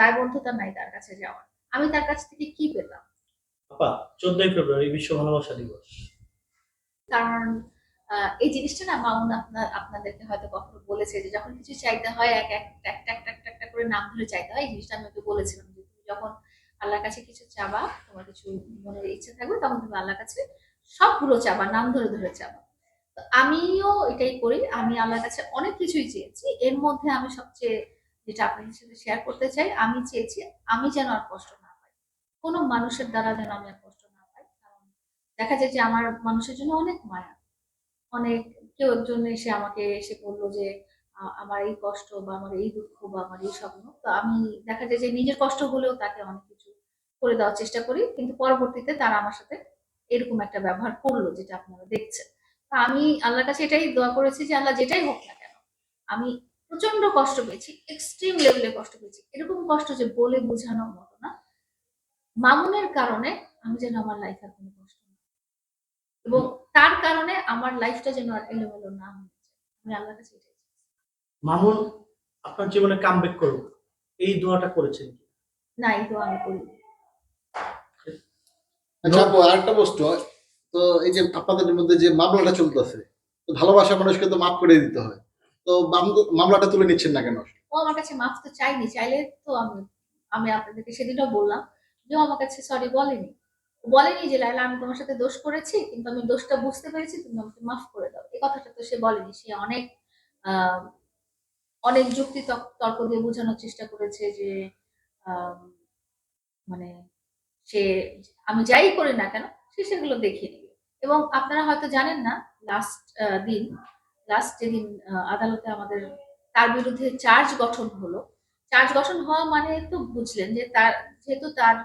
দায়বদ্ধতা নাই তার কাছে যাওয়ার। আমি তার কাছ থেকে কি পেতাম? আপা চোদ্দই ফেব্রুয়ারি বিশ্ব ভালোবাসা দিবস। কারণ এই জিনিসটা না মামুন আপনার আপনাদেরকে হয়তো কখনো বলেছে যে যখন কিছু চাইতে হয় এক এক একটা একটা একটা একটা করে নাম ধরে চাইতে হয় এই জিনিসটা আমি ওকে বলেছিলাম যে তুমি যখন আল্লাহর কাছে কিছু চাবা তোমার কিছু মনের ইচ্ছে থাকবে তখন তুমি আল্লাহর কাছে সবগুলো চাবা নাম ধরে ধরে চাবা। আমিও এটাই করি আমি আল্লাহর কাছে অনেক কিছুই চেয়েছি এর মধ্যে আমি সবচেয়ে যেটা আপনাদের সাথে শেয়ার করতে চাই, আমি চেয়েছি আমি যেন আর কষ্ট না পাই। কোনো মানুষের দ্বারা যেন আমি আর কষ্ট না পাই। কারণ দেখা যায় যে আমার মানুষের জন্য অনেক মায়া। অনেক কেউ একজন এসে আমাকে এসে বলল যে আমার এই কষ্ট বা আমার এই দুঃখ বা আমার এই স্বপ্ন। তো আমি দেখা যায় যে নিজের কষ্ট হলেও তাকে অনেক কিছু করে দেওয়ার চেষ্টা করি। কিন্তু পরবর্তীতে তারা আমার সাথে এরকম একটা ব্যবহার করল যেটা আপনারা দেখছেন। তা আমি আল্লাহর কাছে এটাই দোয়া করেছি যে, আল্লাহ যেটাই হোক না কেন, আমি প্রচণ্ড কষ্ট পেয়েছি এক্সট্রিম লেভেলে কষ্ট পেয়েছি। এরকম কষ্ট যে বলে বোঝানোর মতো না। মামুনের কারণে আমি যেন আমার লাইফ আর কোনো কষ্ট না এবং তার কারণে আমার লাইফটা যেন আর এলোমেলো না হয়ে আমি আল্লাহর কাছে এটাই মামুন আপনার জীবনে কামব্যাক করুন। এই দোয়াটা করেছেন কি? না এই তো আমি করি আচ্ছা আপু আরেকটা প্রশ্ন। তো এই যে আপনাদের মধ্যে যে মামলাটা চলতেছে তো ভালোবাসা মানুষকে তো মাফ করে দিতে হয়। তো মামলাটা তুলে নিচ্ছেন না কেন? ও আমার কাছে মাফ তো চাইনি, চাইলে তো আমি আমি আপনাদেরকে সেদিনও বললাম যে ও আমার কাছে সরি বলেনি। বলেনি যে লাইলা আমি তোমার সাথে দোষ করেছি, কিন্তু আমি দোষটা বুঝতে পেরেছি, তুমি আমাকে মাফ করে দাও। এই কথাটা তো সে বলেনি, সে অনেক অনেক যুক্তি তর্ক দিয়ে বোঝানোর চেষ্টা করেছে যে মানে সে, আমি যাই করি না কেন, সে সেগুলো দেখিয়ে নেবে এবং আপনারা হয়তো জানেন না লাস্ট দিন লাস্ট যেদিন আদালতে আমাদের তার বিরুদ্ধে চার্জ গঠন হলো। চার্জ গঠন হওয়া মানে তো বুঝলেন যে তার যেহেতু তার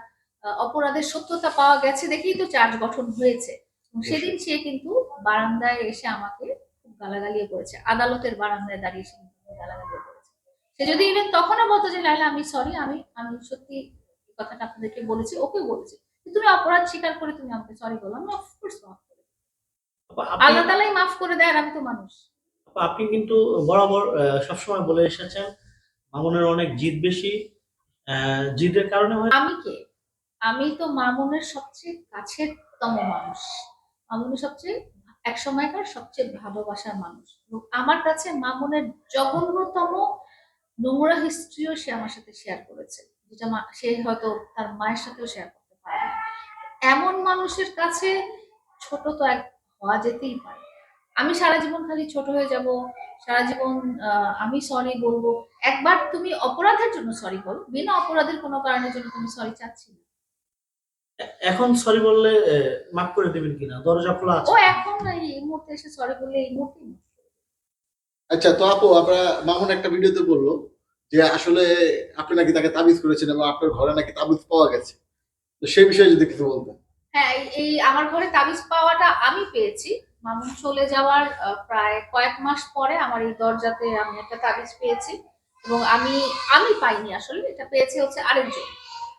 অপরাধের সত্যতা পাওয়া গেছে দেখেই তো চার্জ গঠন হয়েছে। সেদিন সে কিন্তু বারান্দায় এসে আমাকে খুব গালাগালিও করেছে। আদালতের বারান্দায় দাঁড়িয়ে সে গালাগালিও করেছে। সে যদি ইভেন তখনও বলতো যে লাইলা আমি সরি আমি আমি সত্যি কথাটা আপনাদেরকে বলেছি ওকে বলেছি। তুমি অপরাধ স্বীকার করে তুমি আমাকে সরি বলো। আমি অফকোর্স আল্লাহ তালাই মাফ করে দেয় আর আমি তো মানুষ। আপনি কিন্তু বরাবর সবসময় বলে এসেছেন মামুনের অনেক জিদ বেশি। জিদের কারণে আমি কে? আমি তো মামুনের সবচেয়ে কাছের তম মানুষ। মামুনের সবচেয়ে এক সময়কার সবচেয়ে ভালোবাসার মানুষ। এবং আমার কাছে মামুনের জঘন্যতম নোংরা হিস্ট্রিও সে আমার সাথে শেয়ার করেছে যেটা সে হয়তো তার মায়ের সাথেও শেয়ার করতে পারে এমন মানুষের কাছে ছোট তো এক হওয়া যেতেই পারে। আমি সারা জীবন খালি ছোট হয়ে যাব সারা জীবন আহ, আমি সরি বলব। একবার তুমি অপরাধের জন্য সরি বলো বিনা অপরাধের কোনো কারণের জন্য তুমি সরি চাচ্ছি না এখন সরি বললে আহ, মাফ করে দেবেন কিনা? দরজা খোলা ও আছে এখন এই মুহূর্তে এসে সরি বললে এই মুহূর্তে আচ্ছা তো আপু আমরা মামুন একটা ভিডিওতে বলল যে আসলে আপনি নাকি তাকে তাবিজ করেছেন এবং আপনার ঘরে নাকি তাবিজ পাওয়া গেছে। তো সেই বিষয়ে যদি কিছু বলতেন। হ্যাঁ এই- এই আমার ঘরে তাবিজ পাওয়াটা আমি পেয়েছি। মামুন চলে যাওয়ার প্রায় কয়েক মাস পরে আমার এই দরজাতে আমি একটা তাবিজ পেয়েছি এবং আমি আমি পাইনি আসলে এটা পেয়েছে হচ্ছে আরেকজন।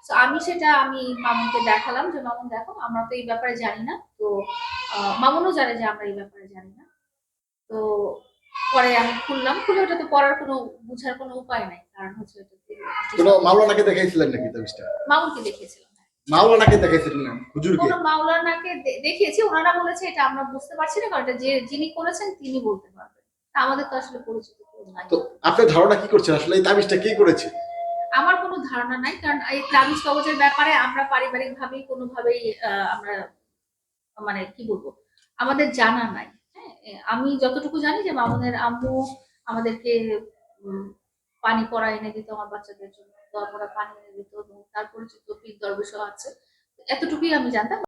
তো আমি সেটা আমি মামুনকে দেখালাম যে মামুন দেখো আমরা তো এই ব্যাপারে জানি না। তো মামুনও জানে যে আমরা এই ব্যাপারে জানি না। তো পরে আমি খুললাম। খুলে ওটা তো পড়ার কোনো বুঝার কোনো উপায় নাই। কারণ হচ্ছে ওটাতে মাওলানাকে দেখাইছিলেন নাকি তাবিজটা? মামুনকে দেখিয়েছিলাম। মাওলানাকে দেখাইছিলেন হুজুরকে? কোনো মাওলানাকে দেখিয়েছি ওনারা বলেছে এটা আমরা বুঝতে পারছি না কারণ এটা যে যিনি করেছেন তিনি বলতে পারবেন। আমাদের তো আসলে পরিচিত তো আপনার ধারণা কি করছেন? আসলে এই তাবিজটা কে করেছে? আমার কোনো ধারণা নাই কারণ এই তাবিজ কবজের ব্যাপারে আমরা পারিবারিক ভাবেই কোনোভাবেই আহ, আমরা মানে কি বলব আমাদের জানা নাই। হ্যাঁ আমি যতটুকু জানি যে মামুনের আম্মু আমাদেরকে পানি পড়া এনে দিত আমার বাচ্চাদের জন্য। দরপড়া পানি তার পরিচিত পীর দরবেশও আছে। এতটুকুই আমি জানতাম।